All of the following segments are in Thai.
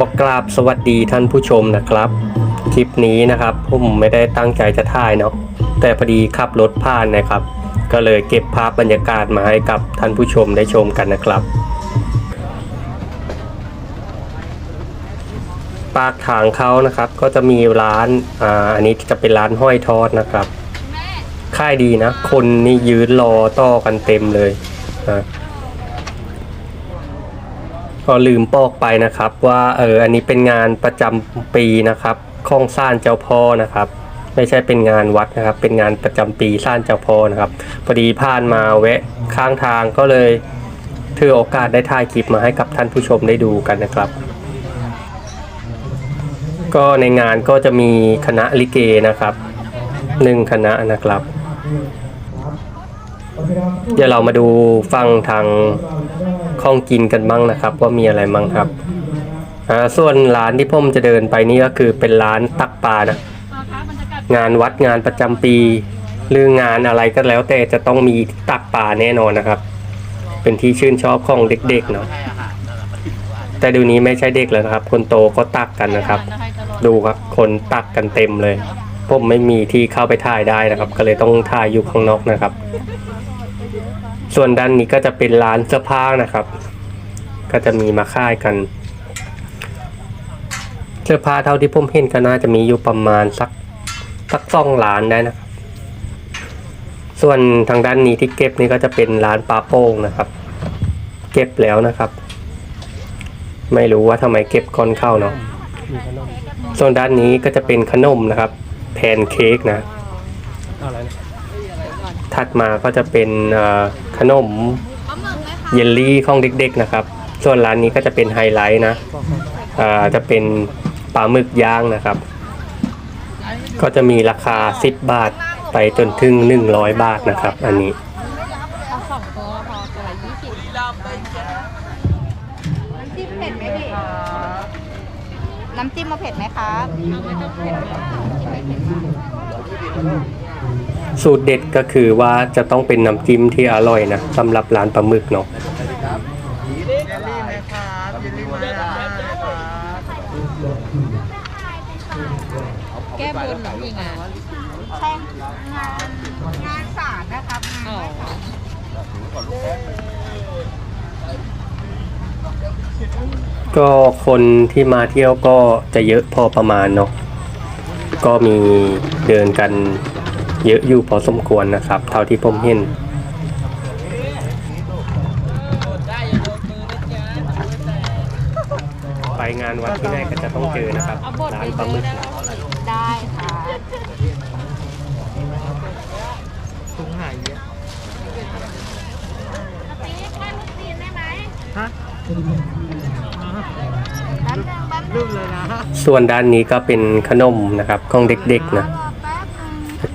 บอกกราบสวัสดีท่านผู้ชมนะครับ คลิปนี้นะครับผมไม่ได้ตั้งใจจะถ่ายเนาะแต่พอดีขับรถผ่านนะครับ ก็เลยเก็บภาพบรรยากาศมาให้กับท่านผู้ชมได้ชมกันนะครับ ปากทางเขานะครับ ก็จะมีร้านอ่าอันนี้จะเป็นร้านห้อยทอดนะครับค่ายดีนะ คนนี่ยืนรอต่อกันเต็มเลยนะ ก็ลืมบอกไปนะครับว่าเอออันนี้เป็นงานประจำปีนะครับข้องซ่านเจ้าพ่อนะครับ ไม่ใช่เป็นงานวัดนะครับ เป็นงานประจำปีซ่านเจ้าพ่อนะครับพอดีผ่านมาแวะข้างทางก็เลยถือโอกาสได้ถ่ายคลิปมาให้กับท่านผู้ชมได้ดูกันนะครับ ก็ในงานก็จะมีคณะลิเกนะครับหนึ่งคณะนะครับ เดี๋ยวเรามาดูฟังทาง ข้องกินกันบ้างนะครับ ว่ามีอะไรบ้างครับอ่าส่วนร้านที่ผมจะเดินไปนี่ก็คือเป็นร้านตักปลานะงานวัดงานประจำปี หรืองานอะไรก็แล้ว แต่จะต้องมีตักปลาแน่นอนนะครับ เป็นที่ชื่นชอบของเด็กๆเนาะแต่เดูนี้ไม่ใช่เด็กแล้วนะครับ คนโตก็ตักกันนะครับ ดูครับคนตักกันเต็มเลย ผมไม่มีที่เข้าไปถ่ายได้นะครับ ก็เลยต้องถ่ายอยู่ข้างนอกนะครับ ส่วนด้านนี้ก็จะเป็นร้านเสื้อผ้านะครับ ก็จะมีมาค่ายกัน เสื้อผ้าเท่าที่ผมเห็นก็น่าจะมีอยู่ประมาณสักสักสองร้านได้นะครับ ส่วนทางด้านนี้ที่เก็บนี่ก็จะเป็นร้านปลาโป้งนะครับ เก็บแล้วนะครับ ไม่รู้ว่าทำไมเก็บก้อนเข้าเนาะส่วนด้านนี้ก็จะเป็นขนมนะครับ แพนเค้กนะ ถัดมาก็จะเป็นเอ่อขนมเยลลี่ของเด็กๆนะครับ ส่วนร้านนี้ก็จะเป็นไฮไลท์นะอ่าจะเป็นปลาหมึกย่างนะครับ ก็จะมีราคา 10 บาทไปจนถึง 100 บาทนะครับ อันนี้เอาสองตัวพอตัวละยี่สิบน้ำจิ้มเผ็ดไหมพี่น้ำจิ้มมาเผ็ดไหมครั สูตรเด็ดก็คือว่าจะต้องเป็นน้ำจิ้มที่อร่อยนะสำหรับร้านปลาหมึกเนาะแก้บนหรอมีงานใช่งานงานศาสตร์นะครับงานศาลก็คนที่มาเที่ยวก็จะเยอะพอประมาณเนาะก็มีเดินกัน เยอะอยู่พอสมควรนะครับ เท่าที่ผมเห็นไปงานวัดที่ไหนก็จะต้องเจอนะครับเอาบดร้าไปนปลาหซื้มึอกได้แล้วได้ค่ะถุงหายเยอะฮะแป๊บนึงแป๊บนึรูงปเลยนะ ส่วนด้านนี้ก็เป็นขนมนะครับของเด็กๆนะ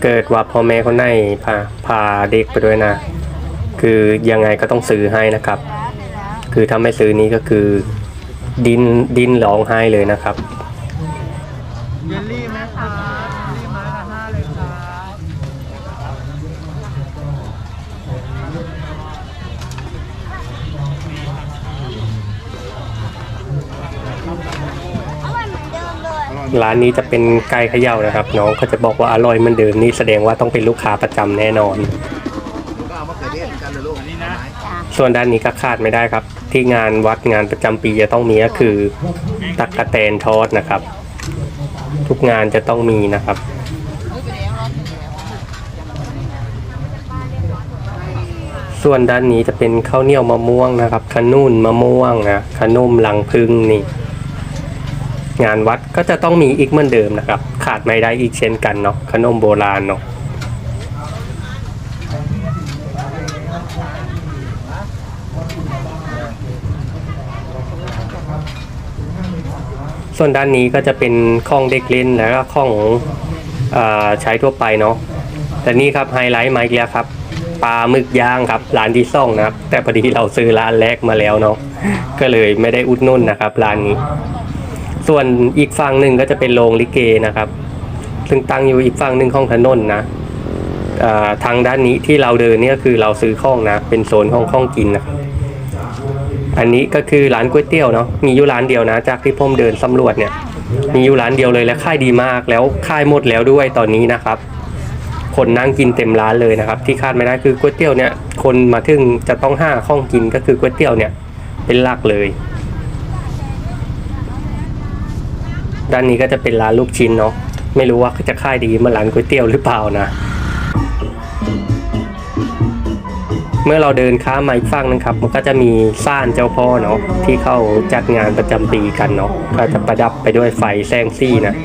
เกิดว่าพ่อแม่คนไหนพาพาเด็กไปด้วยนะ คือยังไงก็ต้องซื้อให้นะครับ คือถ้าไม่ซื้อนี้ก็คือดินดินร้องไห้เลยนะครับ เยลลี่ไหมคะ ร้านนี้จะเป็นไก่เขย่านะครับ น้องเขาจะบอกว่าอร่อยเหมือนเดิมนี่แสดงว่าต้องเป็นลูกค้าประจำแน่นอนก็เอามะเขือเทศกันเลยลูกนี่นะส่วนด้านนี้ก็ขาดไม่ได้ครับ ที่งานวัดงานประจำปีจะต้องมีก็คือตักกะแตนทอดนะครับ ทุกงานจะต้องมีนะครับส่วนด้านนี้จะเป็นข้าวเหนียวมะม่วงนะครับขนุนมะม่วงนะขนมหลังพึ่งนี่ งานวัดก็จะต้องมีอีกเหมือนเดิมนะครับ ขาดไม่ได้อีกเช่นกันเนาะขนมโบราณเนาะส่วนด้านนี้ก็จะเป็นข้องเด็กเล่นแล้วก็ข้องอใช้ทั่วไปเนาะแต่นี่ครับไฮไลท์มาอีกแล้วครับปลาหมึกย่างครับร้านที่ซ่องนะครับ แต่พอดีเราซื้อร้านแรกมาแล้วเนาะก็เลยไม่ได้อุดหนุ่นนะครับร้านนี้ ส่วนอีกฝั่งหนึ่งก็จะเป็นโรงลิเกนะครับ ซึ่งตั้งอยู่อีกฝั่งหนึ่งของถนนนะทางด้านนี้ที่เราเดินเนี่ยคือเราซื้อข้องนะ เป็นโซนของข้องกินนะอันนี้ก็คือร้านก๋วยเตี๋ยวเนาะมีอยู่ร้านเดียวนะ จากที่ผมเดินสำรวจเนี่ย มีอยู่ร้านเดียวเลยและค่ายดีมากแล้วค่ายหมดแล้วด้วยตอนนี้นะครับ คนนั่งกินเต็มร้านเลยนะครับ ที่คาดไม่ได้คือก๋วยเตี๋ยวเนี่ย คนมาถึงจะต้องห้าข้องกินก็คือก๋วยเตี๋ยวเนี่ย เป็นหลักเลย ด้านนี้ก็จะเป็นร้านลูกชิ้นเนาะไม่รู้ว่าจะค่ายดีเหมื่อนร้านก๋วยเตี๋ยวหรือเปล่านะ เมื่อเราเดินข้ามมาอีกฝั่งนึงครับ มันก็จะมีซ่านเจ้าพ่อเนาะที่เข้าจัดงานประจำปีกันเนาะก็จะประดับไปด้วยไฟแสงซี่นะ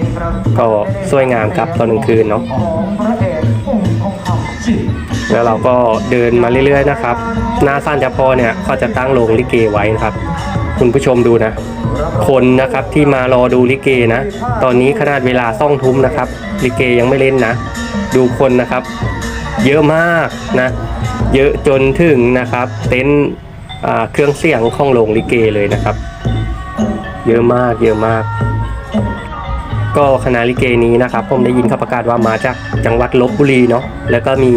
ก็สวยงามครับตอนกลางคืนเนาะแล้วเราก็เดินมาเรื่อยๆนะครับ หน้าซ่านเจ้าพ่อเนี่ยก็จะตั้งโรงลิเกไว้นะครับ คุณผู้ชมดูนะ คนนะครับที่มารอดูลิเกนะ ตอนนี้ขนาดเวลาซ่องทุ่มนะครับ ลิเกยังไม่เล่นนะ ดูคนนะครับ เยอะมากนะ เยอะจนถึงนะครับ เต็นท์เครื่องเสียงของโรงลิเกเลยนะครับ เยอะมากเยอะมาก ก็คณะลิเกนี้นะครับ ผมได้ยินเขาประกาศว่ามาจากจังหวัดลบบุรีเนาะแล้วก็มี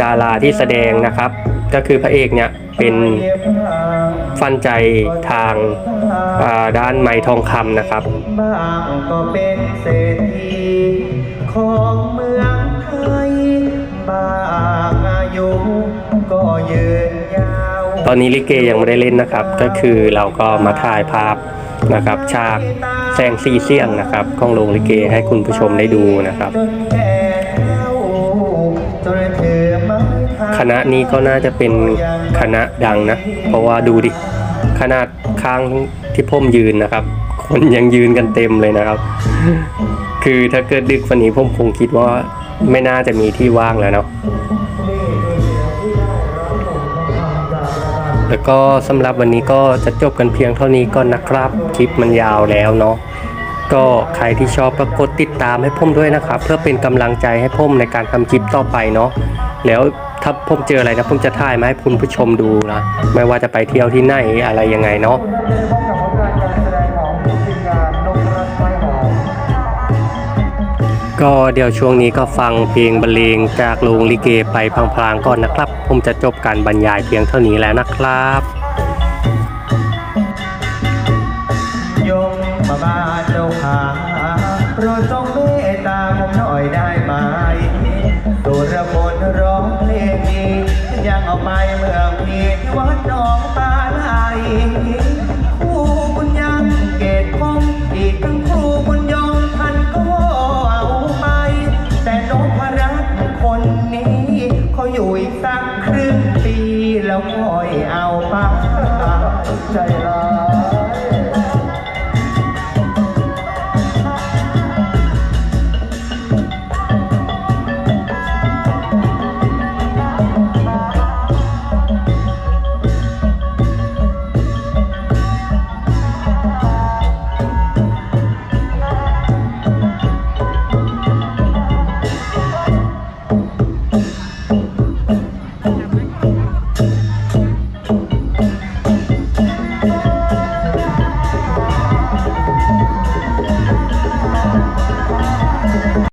ดาราที่แสดงนะครับ ก็คือพระเอกเนี่ยเป็น ฟันใจทางอ่าด้านไม้ทองคำนะครับบ้างก็เป็นเศรษฐีของเมืองไทยบ้างอายุก็ยืนยาวตอนนี้ลิเกยังไม่ได้เล่นนะครับ ก็คือเราก็มาถ่ายภาพนะครับ ฉากแสงสีเสียงนะครับของโรงลิเกให้คุณผู้ชมได้ดูนะครับ ณะนี้ก็น่าจะเป็นคณะดังนะ เพราะว่าดูดิ ขนาดข้างที่พ่มยืนนะครับ คนยังยืนกันเต็มเลยนะครับ คือถ้าเกิดดึกวันนี้ผมคงคิดว่าไม่น่าจะมีที่ว่างแล้วเนาะแล้วก็สำหรับวันนี้ก็จะจบกันเพียงเท่านี้ก่อนนะครับ คลิปมันยาวแล้วเนาะก็ใครที่ชอบก็กดติดตามให้ผมด้วยนะครับ เพื่อเป็นกำลังใจให้ผมในการทำคลิปต่อไปเนาะแล้ว ถ้าผมเจออะไรนะผมจะถ่ายมาให้คุณผู้ชมดูนะ ไม่ว่าจะไปเที่ยวที่ไหนอะไรยังไงเนาะก็เดี๋ยวช่วงนี้ก็ฟังเพลงบรรเลงจากโรงลิเกไปพลางๆก่อนนะครับ ผมจะจบการบรรยายเพียงเท่านี้แล้วนะครับ